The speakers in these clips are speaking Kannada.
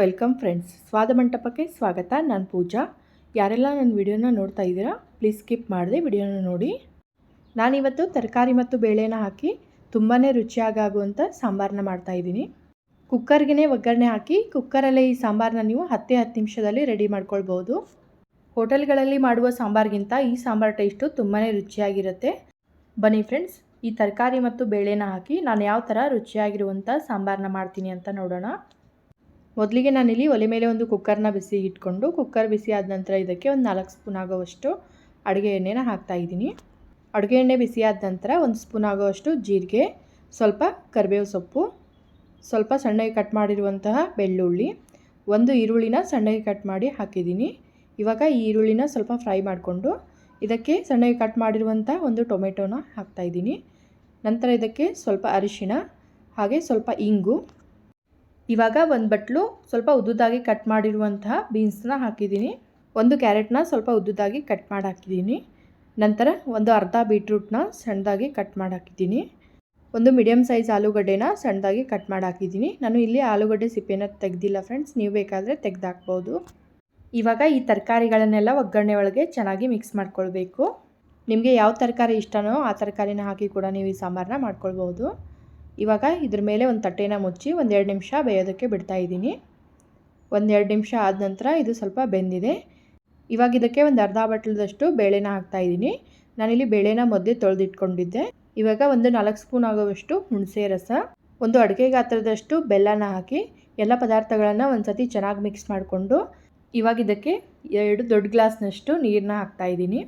Welcome friends. ಸ್ವಾದ ಮಂಟಪಕ್ಕೆ ಸ್ವಾಗತ. ನಾನು ಪೂಜಾ. ಯಾರೆಲ್ಲ ನನ್ನ ವಿಡಿಯೋನ ನೋಡ್ತಾ ಇದ್ದೀರಾ, ಪ್ಲೀಸ್ ಸ್ಕಿಪ್ ಮಾಡಿದೆ ವಿಡಿಯೋನ ನೋಡಿ. ನಾನಿವತ್ತು ತರಕಾರಿ ಮತ್ತು ಬೇಳೆನ ಹಾಕಿ ತುಂಬಾ ರುಚಿಯಾಗುವಂಥ ಸಾಂಬಾರನ್ನ ಮಾಡ್ತಾಯಿದ್ದೀನಿ ಕುಕ್ಕರ್ಗೆ ಒಗ್ಗರಣೆ ಹಾಕಿ ಕುಕ್ಕರಲ್ಲೇ ಈ ಸಾಂಬಾರನ್ನ ನೀವು ಹತ್ತೇ ಹತ್ತು ನಿಮಿಷದಲ್ಲಿ ರೆಡಿ ಮಾಡ್ಕೊಳ್ಬೋದು ಹೋಟೆಲ್ಗಳಲ್ಲಿ ಮಾಡುವ ಸಾಂಬಾರಿಗಿಂತ ಈ ಸಾಂಬಾರು ಟೇಸ್ಟು ತುಂಬಾ ರುಚಿಯಾಗಿರುತ್ತೆ. ಬನ್ನಿ ಫ್ರೆಂಡ್ಸ್, ಈ ತರಕಾರಿ ಮತ್ತು ಬೇಳೆನ ಹಾಕಿ ನಾನು ಯಾವ ಥರ ರುಚಿಯಾಗಿರುವಂಥ ಸಾಂಬಾರನ್ನ ಮಾಡ್ತೀನಿ ಅಂತ ನೋಡೋಣ. ಮೊದಲಿಗೆ ನಾನಿಲ್ಲಿ ಒಲೆ ಮೇಲೆ ಒಂದು ಕುಕ್ಕರ್ನ ಬಿಸಿ ಇಟ್ಕೊಂಡು ಕುಕ್ಕರ್ ಬಿಸಿ ಆದ ನಂತರ ಇದಕ್ಕೆ ಒಂದು ನಾಲ್ಕು ಸ್ಪೂನ್ ಆಗೋವಷ್ಟು ಅಡುಗೆ ಎಣ್ಣೆನ ಹಾಕ್ತಾಯಿದ್ದೀನಿ ಅಡುಗೆ ಎಣ್ಣೆ ಬಿಸಿ ಆದ ನಂತರ ಒಂದು ಸ್ಪೂನ್ ಆಗೋವಷ್ಟು ಜೀರಿಗೆ, ಸ್ವಲ್ಪ ಕರಿಬೇವು ಸೊಪ್ಪು, ಸ್ವಲ್ಪ ಸಣ್ಣಗೆ ಕಟ್ ಮಾಡಿರುವಂತಹ ಬೆಳ್ಳುಳ್ಳಿ, ಒಂದು ಈರುಳ್ಳಿನ ಸಣ್ಣಗೆ ಕಟ್ ಮಾಡಿ ಹಾಕಿದ್ದೀನಿ. ಇವಾಗ ಈ ಈರುಳ್ಳಿನ ಸ್ವಲ್ಪ ಫ್ರೈ ಮಾಡಿಕೊಂಡು ಇದಕ್ಕೆ ಸಣ್ಣಗೆ ಕಟ್ ಮಾಡಿರುವಂಥ ಒಂದು ಟೊಮೆಟೊನ ಹಾಕ್ತಾಯಿದ್ದೀನಿ ನಂತರ ಇದಕ್ಕೆ ಸ್ವಲ್ಪ ಅರಿಶಿಣ, ಹಾಗೆ ಸ್ವಲ್ಪ ಇಂಗು ಇವಾಗ ಒಂದು ಬಟ್ಲು ಸ್ವಲ್ಪ ಉದ್ದುದಾಗಿ ಕಟ್ ಮಾಡಿರುವಂತಹ ಬೀನ್ಸ್ನ ಹಾಕಿದ್ದೀನಿ. ಒಂದು ಕ್ಯಾರೆಟ್ನ ಸ್ವಲ್ಪ ಉದ್ದುದಾಗಿ ಕಟ್ ಮಾಡಿ ಹಾಕಿದ್ದೀನಿ ನಂತರ ಒಂದು ಅರ್ಧ ಬೀಟ್ರೂಟ್ನ ಸಣ್ಣದಾಗಿ ಕಟ್ ಮಾಡಿ ಹಾಕಿದ್ದೀನಿ ಒಂದು ಮೀಡಿಯಮ್ ಸೈಜ್ ಆಲೂಗಡ್ಡೆನ ಸಣ್ಣದಾಗಿ ಕಟ್ ಮಾಡಿ ಹಾಕಿದ್ದೀನಿ ನಾನು ಇಲ್ಲಿ ಆಲೂಗಡ್ಡೆ ಸಿಪ್ಪೆನ ತೆಗೆದಿಲ್ಲ ಫ್ರೆಂಡ್ಸ್ ನೀವು ಬೇಕಾದರೆ ತೆಗೆದಾಕ್ಬೋದು. ಇವಾಗ ಈ ತರಕಾರಿಗಳನ್ನೆಲ್ಲ ಒಗ್ಗರಣೆ ಒಳಗೆ ಚೆನ್ನಾಗಿ ಮಿಕ್ಸ್ ಮಾಡ್ಕೊಳ್ಬೇಕು. ನಿಮಗೆ ಯಾವ ತರಕಾರಿ ಇಷ್ಟನೋ ಆ ತರಕಾರಿನ ಹಾಕಿ ಕೂಡ ನೀವು ಈ ಸಾಂಬಾರನ್ನ ಮಾಡ್ಕೊಳ್ಬೋದು. ಇವಾಗ ಇದ್ರ ಮೇಲೆ ಒಂದು ತಟ್ಟೆನ ಮುಚ್ಚಿ ಒಂದೆರಡು ನಿಮಿಷ ಬೇಯೋದಕ್ಕೆ ಬಿಡ್ತಾ ಇದ್ದೀನಿ. ಒಂದೆರಡು ನಿಮಿಷ ಆದ ನಂತರ ಇದು ಸ್ವಲ್ಪ ಬೆಂದಿದೆ. ಇವಾಗ ಇದಕ್ಕೆ ಒಂದು ಅರ್ಧ ಬಟ್ಲದಷ್ಟು ಬೇಳೆನ ಹಾಕ್ತಾಯಿದ್ದೀನಿ ನಾನಿಲ್ಲಿ ಬೇಳೆನ ಮೊದಲೇ ತೊಳೆದಿಟ್ಕೊಂಡಿದ್ದೆ. ಇವಾಗ ಒಂದು ನಾಲ್ಕು ಸ್ಪೂನ್ ಆಗೋವಷ್ಟು ಹುಣಸೆ ರಸ, ಒಂದು ಅಡುಗೆ ಗಾತ್ರದಷ್ಟು ಬೆಲ್ಲನ ಹಾಕಿ ಎಲ್ಲ ಪದಾರ್ಥಗಳನ್ನು ಒಂದು ಸತಿ ಚೆನ್ನಾಗಿ ಮಿಕ್ಸ್ ಮಾಡಿಕೊಂಡು ಇವಾಗ ಇದಕ್ಕೆ ಎರಡು ದೊಡ್ಡ ಗ್ಲಾಸ್ನಷ್ಟು ನೀರನ್ನ ಹಾಕ್ತಾಯಿದ್ದೀನಿ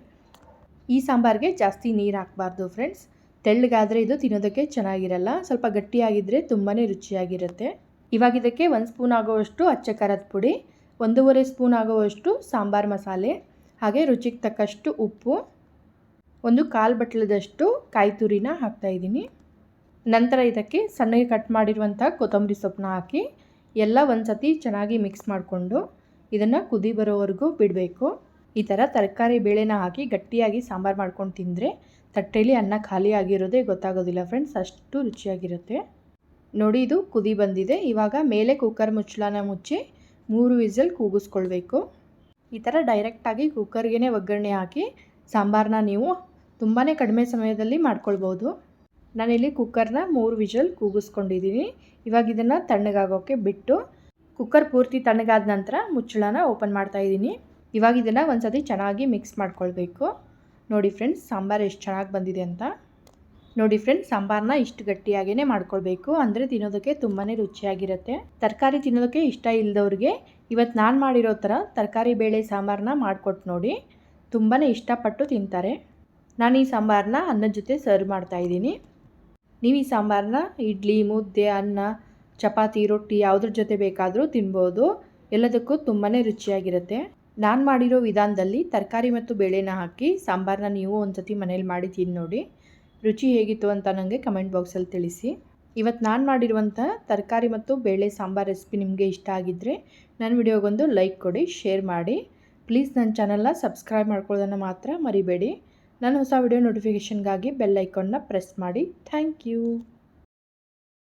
ಈ ಸಾಂಬಾರಿಗೆ ಜಾಸ್ತಿ ನೀರು ಹಾಕಬಾರ್ದು ಫ್ರೆಂಡ್ಸ್ ತೆಳ್ಳಗಾದರೆ ಇದು ತಿನ್ನೋದಕ್ಕೆ ಚೆನ್ನಾಗಿರಲ್ಲ. ಸ್ವಲ್ಪ ಗಟ್ಟಿಯಾಗಿದ್ದರೆ ತುಂಬಾ ರುಚಿಯಾಗಿರುತ್ತೆ. ಇವಾಗ ಇದಕ್ಕೆ ಒಂದು ಸ್ಪೂನ್ ಆಗೋವಷ್ಟು ಅಚ್ಚ ಖಾರದ ಪುಡಿ, ಒಂದೂವರೆ ಸ್ಪೂನ್ ಆಗೋವಷ್ಟು ಸಾಂಬಾರು ಮಸಾಲೆ, ಹಾಗೆ ರುಚಿಗೆ ತಕ್ಕಷ್ಟು ಉಪ್ಪು, ಒಂದು ಕಾಲು ಬಟ್ಲದಷ್ಟು ಕಾಯಿ ತುರಿನ ಹಾಕ್ತಾಯಿದ್ದೀನಿ ನಂತರ ಇದಕ್ಕೆ ಸಣ್ಣಗೆ ಕಟ್ ಮಾಡಿರುವಂಥ ಕೊತ್ತಂಬರಿ ಸೊಪ್ಪನ್ನ ಹಾಕಿ ಎಲ್ಲ ಒಂದು ಸತಿ ಚೆನ್ನಾಗಿ ಮಿಕ್ಸ್ ಮಾಡಿಕೊಂಡು ಇದನ್ನು ಕುದಿ ಬರೋವರೆಗೂ ಬಿಡಬೇಕು. ಈ ಥರ ತರಕಾರಿ ಬೇಳೆನ ಹಾಕಿ ಗಟ್ಟಿಯಾಗಿ ಸಾಂಬಾರು ಮಾಡ್ಕೊಂಡು ತಿಂದರೆ ತಟ್ಟೆಯಲ್ಲಿ ಅನ್ನ ಖಾಲಿ ಆಗಿರೋದೇ ಗೊತ್ತಾಗೋದಿಲ್ಲ ಫ್ರೆಂಡ್ಸ್ ಅಷ್ಟು ರುಚಿಯಾಗಿರುತ್ತೆ. ನೋಡಿ ಇದು ಕುದಿ ಬಂದಿದೆ. ಇವಾಗ ಮೇಲೆ ಕುಕ್ಕರ್ ಮುಚ್ಚಳನ ಮುಚ್ಚಿ ಮೂರು ವಿಸಲ್ ಕೂಗಿಸ್ಕೊಳ್ಬೇಕು. ಈ ಥರ ಡೈರೆಕ್ಟಾಗಿ ಕುಕ್ಕರ್ಗೆ ಒಗ್ಗರಣೆ ಹಾಕಿ ಸಾಂಬಾರನ್ನ ನೀವು ತುಂಬಾ ಕಡಿಮೆ ಸಮಯದಲ್ಲಿ ಮಾಡ್ಕೊಳ್ಬೋದು. ನಾನಿಲ್ಲಿ ಕುಕ್ಕರ್ನ ಮೂರು ವಿಜಲ್ ಕೂಗಿಸ್ಕೊಂಡಿದ್ದೀನಿ ಇವಾಗ ಇದನ್ನು ತಣ್ಣಗಾಗೋಕ್ಕೆ ಬಿಟ್ಟು ಕುಕ್ಕರ್ ಪೂರ್ತಿ ತಣ್ಣಗಾದ ನಂತರ ಮುಚ್ಚಳನ ಓಪನ್ ಮಾಡ್ತಾ ಇದ್ದೀನಿ ಇವಾಗ ಇದನ್ನು ಒಂದು ಸತಿ ಚೆನ್ನಾಗಿ ಮಿಕ್ಸ್ ಮಾಡ್ಕೊಳ್ಬೇಕು. ನೋಡಿ ಫ್ರೆಂಡ್ಸ್ ಸಾಂಬಾರು ಎಷ್ಟು ಚೆನ್ನಾಗಿ ಬಂದಿದೆ ಅಂತ. ನೋಡಿ ಫ್ರೆಂಡ್ಸ್ ಸಾಂಬಾರನ್ನ ಇಷ್ಟು ಗಟ್ಟಿಯಾಗೇ ಮಾಡ್ಕೊಳ್ಬೇಕು. ಅಂದರೆ ತಿನ್ನೋದಕ್ಕೆ ತುಂಬಾ ರುಚಿಯಾಗಿರುತ್ತೆ. ತರಕಾರಿ ತಿನ್ನೋದಕ್ಕೆ ಇಷ್ಟ ಇಲ್ಲದವ್ರಿಗೆ ಇವತ್ತು ನಾನು ಮಾಡಿರೋ ಥರ ತರಕಾರಿ, ಬೇಳೆ ಸಾಂಬಾರನ್ನ ಮಾಡಿಕೊಟ್ಟು ನೋಡಿ. ತುಂಬಾ ಇಷ್ಟಪಟ್ಟು ತಿಂತಾರೆ. ನಾನು ಈ ಸಾಂಬಾರನ್ನ ಅನ್ನದ ಜೊತೆ ಸರ್ವ್ ಮಾಡ್ತಾಯಿದ್ದೀನಿ ನೀವು ಈ ಸಾಂಬಾರನ್ನ ಇಡ್ಲಿ, ಮುದ್ದೆ, ಅನ್ನ, ಚಪಾತಿ, ರೊಟ್ಟಿ ಯಾವುದ್ರ ಜೊತೆ ಬೇಕಾದರೂ ತಿನ್ಬೋದು. ಎಲ್ಲದಕ್ಕೂ ತುಂಬಾ ರುಚಿಯಾಗಿರುತ್ತೆ. ನಾನು ಮಾಡಿರೋ ವಿಧಾನದಲ್ಲಿ ತರಕಾರಿ ಮತ್ತು ಬೇಳೆನ ಹಾಕಿ ಸಾಂಬಾರನ್ನ ನೀವು ಒಂದು ಸತಿ ಮನೇಲಿ ಮಾಡಿ ತಿಂದು ನೋಡಿ. ರುಚಿ ಹೇಗಿತ್ತು ಅಂತ ನನಗೆ ಕಮೆಂಟ್ ಬಾಕ್ಸಲ್ಲಿ ತಿಳಿಸಿ. ಇವತ್ತು ನಾನು ಮಾಡಿರುವಂಥ ತರಕಾರಿ ಮತ್ತು ಬೇಳೆ ಸಾಂಬಾರು ರೆಸಿಪಿ ನಿಮಗೆ ಇಷ್ಟ ಆಗಿದ್ದರೆ ನನ್ನ ವಿಡಿಯೋಗೊಂದು ಲೈಕ್ ಕೊಡಿ, ಶೇರ್ ಮಾಡಿ. ಪ್ಲೀಸ್ ನನ್ನ ಚಾನಲ್ನ ಸಬ್ಸ್ಕ್ರೈಬ್ ಮಾಡ್ಕೊಳ್ಳೋದನ್ನು ಮಾತ್ರ ಮರಿಬೇಡಿ. ನಾನು ಹೊಸ ವಿಡಿಯೋ ನೋಟಿಫಿಕೇಷನ್ಗಾಗಿ ಬೆಲ್ ಐಕಾನ್ನ ಪ್ರೆಸ್ ಮಾಡಿ. Thank you.